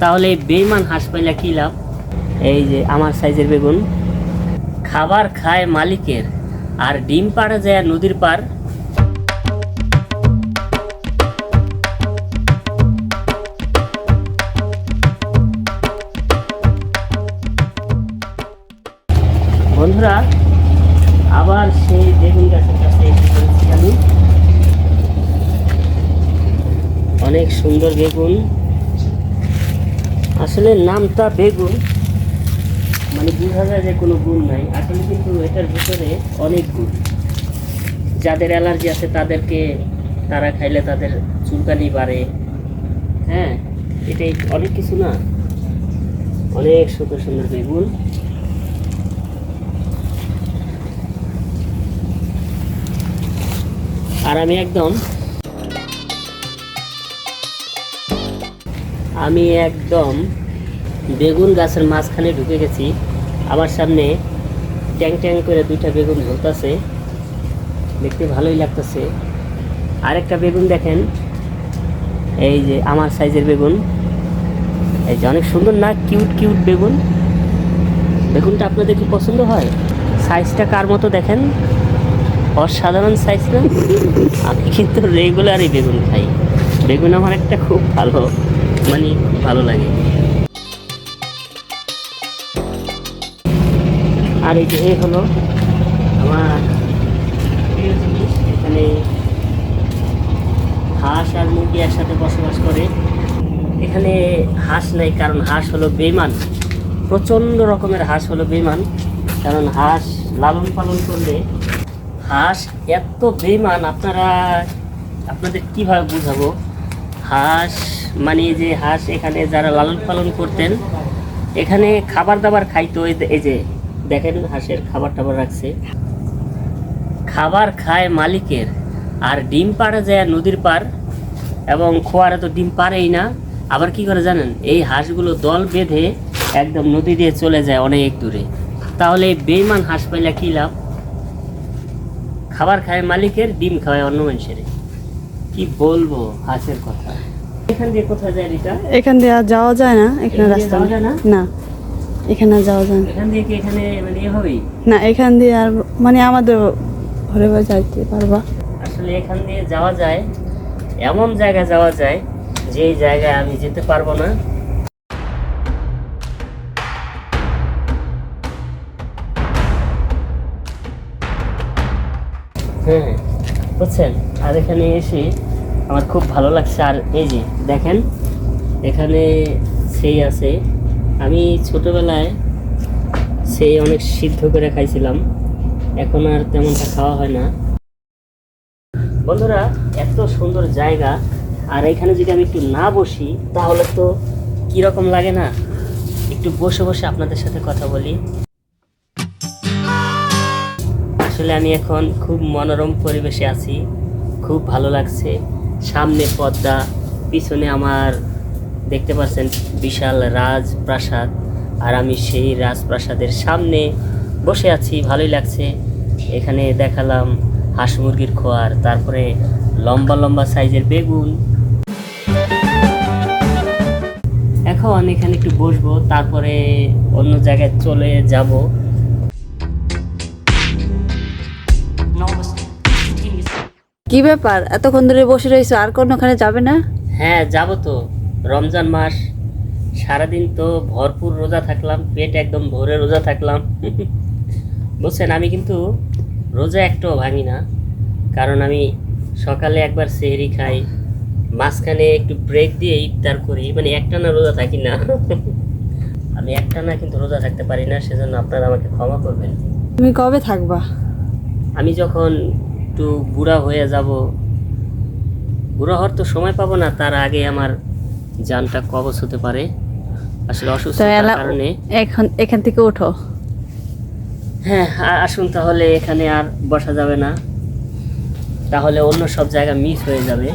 তাহলে বেইমান হাঁস পাইলা কি লাভ? এই যে আমার সাইজের বেগুন। খাবার খায় মালিকের, আর ডিম পাড়া যায় নদীর পার বন্ধুরা, আবার সেই বেগুন গাছের কাছে অনেক সুন্দর বেগুন। আসলে নামটা বেগুন। মানে বোঝা যায় যে কোনো গুণ নাই। আসলে কিন্তু এটার ভিতরে অনেক গুণ। যাদের অ্যালার্জি আছে তাদেরকে তারা খাইলে তাদের চুলকানি বাড়ে। হ্যাঁ এটাই অনেক কিছু না। অনেক সুন্দর সুন্দর বেগুন। আর আমি একদম আমি একদম বেগুন গাছের মাঝখানে ঢুকে গেছি। আমার সামনে ট্যাং ট্যাং করে দুইটা বেগুন ঝরতাছে দেখতে ভালোই লাগতেছে। আরেকটা বেগুন দেখেন। এই যে আমার সাইজের বেগুন। এই যে অনেক সুন্দর না? কিউট কিউট বেগুন। বেগুনটা আপনাদের কি পছন্দ হয়? সাইজটা কার মতো দেখেন? অসাধারণ সাইজ না? আমি কিন্তু রেগুলারই বেগুন খাই। বেগুন আমার একটা খুব ভালো। মানে ভালো লাগে। আর এই যে হলো আমার এখানে হাঁস আর মুরগি একসাথে বসবাস করে। এখানে হাঁস নাই, কারণ হাঁস হলো বেমান প্রচণ্ড রকমের হাঁস হলো বেমান কারণ হাঁস লালন পালন করলে হাঁস এত বেমান আপনারা, আপনাদের কীভাবে বুঝাবো? হাঁস মানে যে হাঁস এখানে যারা লালন পালন করতেন, এখানে খাবার দাবার খাইতো এই যে- দেখেন হাঁসের খাবার টাবার রাখছে। খাবার খায় মালিকের, আর ডিম পাড়া যায় নদীর পার এবং খোয়ারে তো ডিম পারেই না। আবার কি করে জানেন? এই হাঁসগুলো দল বেঁধে একদম নদী দিয়ে চলে যায় অনেক দূরে। তাহলে বেইমান হাঁস পাইলা কি লাভ? খাবার খায় মালিকের, ডিম খাওয়ায় অন্য মানুষের কি বলব হাঁসের কথা? এখান দিয়ে কোথায় যায় রিটা এখান দিয়ে আর যাওয়া যায় না এখানে রাস্তা না? না এখানে আর যাওয়া যায় না। এখান দিয়ে কি এখানে মানে এভাবেই না এখান দিয়ে আর মানে আমাদের ঘরে যাইতে পারবা। আসলে এখান দিয়ে যাওয়া যায় এমন জায়গায় যাওয়া যায় যে জায়গায় আমি যেতে পারব না। হ্যাঁ। বুঝছেন? আর এখানে এসে আমার খুব ভালো লাগছে। আর এই যে, দেখেন, এখানে সেই আছে। আমি ছোটোবেলায় সেই অনেক সিদ্ধ করে খাইছিলাম। এখন আর তেমনটা খাওয়া হয় না। বন্ধুরা, এত সুন্দর জায়গা। আর এখানে যদি আমি একটু না বসি, তাহলে তো কীরকম লাগে না? একটু বসে বসে আপনাদের সাথে কথা বলি। আসলে আমি এখন খুব মনোরম পরিবেশে আছি, খুব ভালো লাগছে। সামনে পদ্মা, পিছনে আমার, দেখতে পাচ্ছেন, বিশাল রাজপ্রাসাদ। আর আমি সেই রাজপ্রাসাদের সামনে বসে আছি, ভালোই লাগছে। এখানে দেখালাম হাঁস মুরগির খোয়ার, তারপরে লম্বা লম্বা সাইজের বেগুন। এখন এখানে একটু বসবো, তারপরে অন্য জায়গায় চলে যাব। কি ব্যাপার? এতক্ষণ ধরে বসে রয়েছো আর কোনোখানে যাবে না? হ্যাঁ যাব তো। রমজান মাস সারাদিন তো ভরপুর রোজা থাকলাম পেট একদম ভরে রোজা থাকলাম। বুঝছেন আমি কিন্তু রোজা একটাও ভাঙি না। কারণ আমি সকালে একবার সেহরি খাই মাঝখানে একটু ব্রেক দিয়ে ইফতার করি মানে একটানা রোজা থাকি না। আমি একটানা কিন্তু রোজা থাকতে পারি না সেজন্য আপনারা আমাকে ক্ষমা করবেন। তুমি কবে থাকবা? আমি যখন একটু বুড়া হয়ে যাব। বুড়া হওয়ার তো সময় পাবো না তার আগে আমার জানটা কবচ হতে পারে। আসলে অসুস্থ অসুস্থতার কারণে। এখন এখান থেকে ওঠো। হ্যাঁ আসুন তাহলে এখানে আর বসা যাবে না। তাহলে অন্য সব জায়গা মিস হয়ে যাবে।